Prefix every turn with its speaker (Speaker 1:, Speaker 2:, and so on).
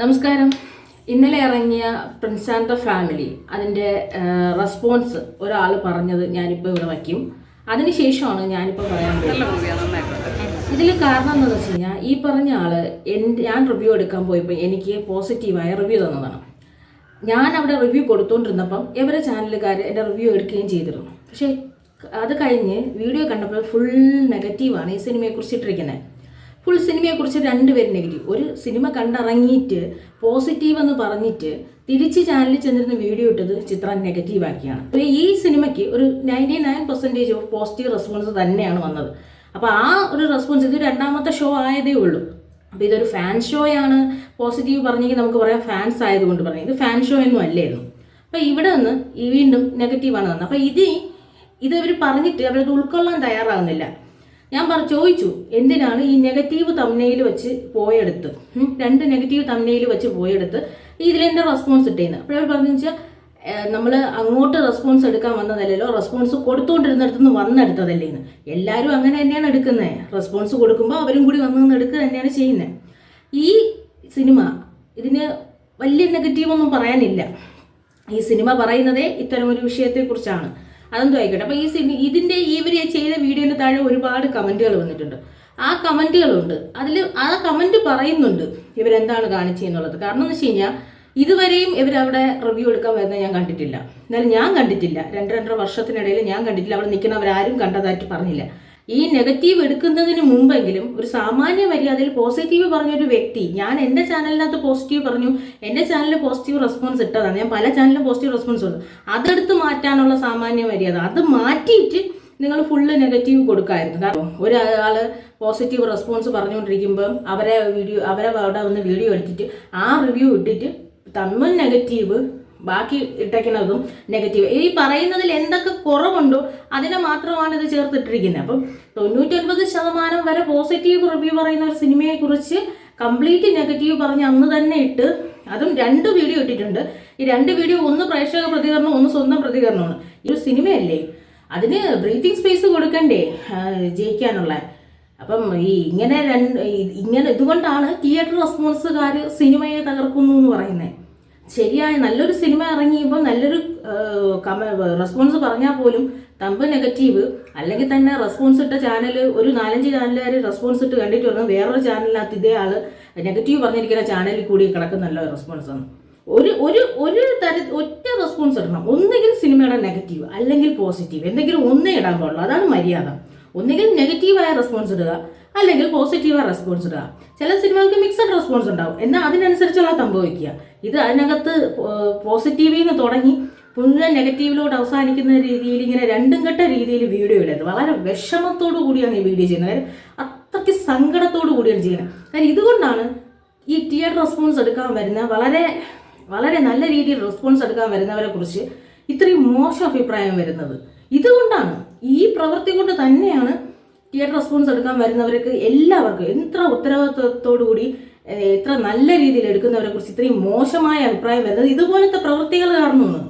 Speaker 1: നമസ്കാരം. ഇന്നലെ ഇറങ്ങിയ പ്രിൻസ് ആൻഡ് ദ ഫാമിലി അതിന്റെ റെസ്പോൺസ് ഒരാൾ പറഞ്ഞത് ഞാനിപ്പോൾ ഇവിടെ വയ്ക്കും. അതിനുശേഷമാണ് ഞാനിപ്പോൾ പറയാൻ പോകുന്നത്. ഇതിൽ കാരണം എന്താണെന്ന് വെച്ച് കഴിഞ്ഞാൽ ഈ പറഞ്ഞ ആൾ ഞാൻ റിവ്യൂ എടുക്കാൻ പോയപ്പോൾ എനിക്ക് പോസിറ്റീവായ റിവ്യൂ തന്നതാണ്. ഞാൻ അവിടെ റിവ്യൂ കൊടുത്തുകൊണ്ടിരുന്നപ്പം ഇവരെ ചാനലുകാർ എന്റെ റിവ്യൂ എടുക്കുകയും ചെയ്തിരുന്നു. പക്ഷേ അത് കഴിഞ്ഞ് വീഡിയോ കണ്ടപ്പോൾ ഫുൾ നെഗറ്റീവാണ് ഈ സിനിമയെക്കുറിച്ച് ഇട്ടിരിക്കുന്നത് ഫുൾ സിനിമയെക്കുറിച്ച് രണ്ടുപേരും നെഗറ്റീവ് ഒരു സിനിമ കണ്ടിറങ്ങിയിട്ട് പോസിറ്റീവ് എന്ന് പറഞ്ഞിട്ട് തിരിച്ച് ചാനലിൽ ചെന്നിരുന്ന വീഡിയോ ഇട്ടത് ചിത്രം നെഗറ്റീവ് ആക്കിയാണ്. അപ്പോൾ ഈ സിനിമയ്ക്ക് ഒരു ninety nine percentage of positive response തന്നെയാണ് വന്നത്. അപ്പോൾ ആ ഒരു റെസ്പോൺസ് ഇത് രണ്ടാമത്തെ ഷോ ആയതേ ഉള്ളൂ. അപ്പോൾ ഇതൊരു ഫാൻ ഷോയാണ് പോസിറ്റീവ് പറഞ്ഞെങ്കിൽ നമുക്ക് പറയാം ഫാൻസ് ആയതുകൊണ്ട് പറഞ്ഞു ഇത് ഫാൻ ഷോ ഒന്നും അല്ലായിരുന്നു. അപ്പോൾ ഇവിടെ നിന്ന് വീണ്ടും നെഗറ്റീവാണ് വന്നത്. അപ്പോൾ ഇത് ഇത് ഇവർ പറഞ്ഞിട്ട് അവരത് ഉൾക്കൊള്ളാൻ തയ്യാറാകുന്നില്ല ഞാൻ പറ ചോദിച്ചു എന്തിനാണ് ഈ നെഗറ്റീവ് തമ്മനയിൽ വെച്ച് പോയെടുത്ത്? രണ്ട് നെഗറ്റീവ് തമ്മനയിൽ വെച്ച് പോയെടുത്ത് ഇതിലെന്റെ റെസ്പോൺസ് ഇട്ടേന്ന് അപ്പോൾ അവർ പറഞ്ഞു വെച്ചാൽ നമ്മൾ അങ്ങോട്ട് റെസ്പോൺസ് എടുക്കാൻ വന്നതല്ലല്ലോ റെസ്പോൺസ് കൊടുത്തുകൊണ്ടിരുന്നിടത്തു നിന്ന് വന്നെടുത്തതല്ലേന്ന്. എല്ലാവരും അങ്ങനെ തന്നെയാണ് എടുക്കുന്നത് റെസ്പോൺസ് കൊടുക്കുമ്പോൾ അവരും കൂടി വന്നു നിന്ന് എടുക്കുക തന്നെയാണ് ചെയ്യുന്നത് ഈ സിനിമ ഇതിന് വലിയ നെഗറ്റീവൊന്നും പറയാനില്ല. ഈ സിനിമ പറയുന്നതേ ഇത്തരം ഒരു വിഷയത്തെക്കുറിച്ചാണ്. അതെന്തോ ആയിക്കോട്ടെ. അപ്പോൾ ഈ സിനി ഇതിന്റെ ഇവർ ചെയ്ത വീഡിയോയിൽ താഴെ ഒരുപാട് കമന്റുകൾ വന്നിട്ടുണ്ട്. ആ കമന്റുകളുണ്ട് അതിൽ ആ കമന്റ് പറയുന്നുണ്ട് ഇവരെന്താണ് കാണിച്ചെന്നുള്ളത് കാരണം എന്ന് വെച്ച് കഴിഞ്ഞാൽ ഇതുവരെയും ഇവരവിടെ റിവ്യൂ എടുക്കാൻ വരുന്നത് ഞാൻ കണ്ടിട്ടില്ല. എന്നാലും ഞാൻ കണ്ടിട്ടില്ല. രണ്ട് രണ്ടര വർഷത്തിനിടയിൽ ഞാൻ കണ്ടിട്ടില്ല. അവിടെ നിൽക്കുന്നവരാരും കണ്ടതായിട്ട് പറഞ്ഞില്ല. ഈ നെഗറ്റീവ് എടുക്കുന്നതിന് മുമ്പെങ്കിലും ഒരു സാമാന്യ മര്യാദയിൽ പോസിറ്റീവ് പറഞ്ഞൊരു വ്യക്തി ഞാൻ എന്റെ ചാനലിനകത്ത് പോസിറ്റീവ് പറഞ്ഞു എന്റെ ചാനലിൽ പോസിറ്റീവ് റെസ്പോൺസ് ഇട്ടതാണ്. ഞാൻ പല ചാനലിലും പോസിറ്റീവ് റെസ്പോൺസ് ഉണ്ട്. അതെടുത്ത് മാറ്റാനുള്ള സാമാന്യ മര്യാദ. അത് മാറ്റിയിട്ട് നിങ്ങൾ ഫുള്ള് നെഗറ്റീവ് കൊടുക്കായിരുന്നു. കാരണം ഒരാൾ പോസിറ്റീവ് റെസ്പോൺസ് പറഞ്ഞുകൊണ്ടിരിക്കുമ്പം അവരെ വീഡിയോ അവരെ അവിടെ വന്ന് വീഡിയോ എടുത്തിട്ട് ആ റിവ്യൂ ഇട്ടിട്ട് തമ്മിൽ നെഗറ്റീവ് ബാക്കി ഇട്ടേക്കുന്നതും നെഗറ്റീവ് ഈ പറയുന്നതിൽ എന്തൊക്കെ കുറവുണ്ടോ അതിനെ മാത്രമാണ് ഇത് ചേർത്തിട്ടിരിക്കുന്നത്. അപ്പം തൊണ്ണൂറ്റൊൻപത് ശതമാനം വരെ പോസിറ്റീവ് റിവ്യൂ പറയുന്ന ഒരു സിനിമയെ കുറിച്ച് കംപ്ലീറ്റ് നെഗറ്റീവ് പറഞ്ഞ് അന്ന് തന്നെ ഇട്ട് അതും രണ്ട് വീഡിയോ ഇട്ടിട്ടുണ്ട്. ഈ രണ്ട് വീഡിയോ ഒന്ന് പ്രേക്ഷക പ്രതികരണം ഒന്ന് സ്വന്തം പ്രതികരണമാണ് ഈ ഒരു സിനിമയല്ലേ? അതിന് ബ്രീത്തിങ് സ്പേസ് കൊടുക്കണ്ടേ? ജയിക്കാനുള്ള. അപ്പം ഈ ഇങ്ങനെ രണ്ട് ഇങ്ങനെ ഇതുകൊണ്ടാണ് തിയേറ്റർ റെസ്പോൺസുകാർ സിനിമയെ തകർക്കുന്നു എന്ന് പറയുന്നത്. ശരിയായ നല്ലൊരു സിനിമ ഇറങ്ങിയപ്പോൾ നല്ലൊരു റെസ്പോൺസ് പറഞ്ഞാൽ പോലും തമ്പ് നെഗറ്റീവ് അല്ലെങ്കിൽ തന്നെ റെസ്പോൺസ് ഇട്ട ചാനൽ ഒരു നാലഞ്ച് ചാനലുകാർ റെസ്പോൺസ് ഇട്ട് കണ്ടിട്ട് പറഞ്ഞു വേറൊരു ചാനലിനകത്ത് ഇതേ ആൾ നെഗറ്റീവ് പറഞ്ഞിരിക്കുന്ന ചാനലിൽ കൂടി കിടക്കുന്നല്ലോ റെസ്പോൺസ് ആണ് ഒരു ഒരു ഒരു തര ഒറ്റ റെസ്പോൺസ് ഇടണം. ഒന്നെങ്കിൽ സിനിമയുടെ നെഗറ്റീവ് അല്ലെങ്കിൽ പോസിറ്റീവ് എന്തെങ്കിലും ഒന്നേ ഇടാൻ പാടുള്ളൂ. അതാണ് മര്യാദ. ഒന്നുകിൽ നെഗറ്റീവായ റെസ്പോൺസ് ഇടുക അല്ലെങ്കിൽ പോസിറ്റീവായ റെസ്പോൺസ് ഇടുക. ചില സിനിമകൾക്ക് മിക്സഡ് റെസ്പോൺസ് ഉണ്ടാവും. എന്നാൽ അതിനനുസരിച്ചുള്ള സംഭവിക്കുക. ഇത് അതിനകത്ത് പോസിറ്റീവിൽ നിന്ന് തുടങ്ങി മുഴുവൻ നെഗറ്റീവിലോട്ട് അവസാനിക്കുന്ന രീതിയിൽ ഇങ്ങനെ രണ്ടും കെട്ട രീതിയിൽ വീഡിയോ ഇടരുത്. വളരെ വിഷമത്തോടു കൂടിയാണ് ഈ വീഡിയോ ചെയ്യുന്നത്. അത്രയ്ക്ക് സങ്കടത്തോടു കൂടിയാണ് ചെയ്യുന്നത്. കാര്യം ഇതുകൊണ്ടാണ് ഈ തിയേറ്റർ റെസ്പോൺസ് എടുക്കാൻ വരുന്ന വളരെ വളരെ നല്ല രീതിയിൽ റെസ്പോൺസ് എടുക്കാൻ വരുന്നവരെ കുറിച്ച് ഇത്രയും മോശം അഭിപ്രായം വരുന്നത്. ഇതുകൊണ്ടാണ് ഈ പ്രവൃത്തി കൊണ്ട് തന്നെയാണ് തിയേറ്റർ റെസ്പോൺസ് എടുക്കാൻ വരുന്നവർക്ക് എല്ലാവർക്കും എത്ര ഉത്തരവാദിത്വത്തോടു കൂടി ഏഹ്, എത്ര നല്ല രീതിയിൽ എടുക്കുന്നവരെ കുറിച്ച് ഇത്രയും മോശമായ അഭിപ്രായം വരുന്നത്. ഇതുപോലത്തെ പ്രവൃത്തികൾ കാരണമാണ്.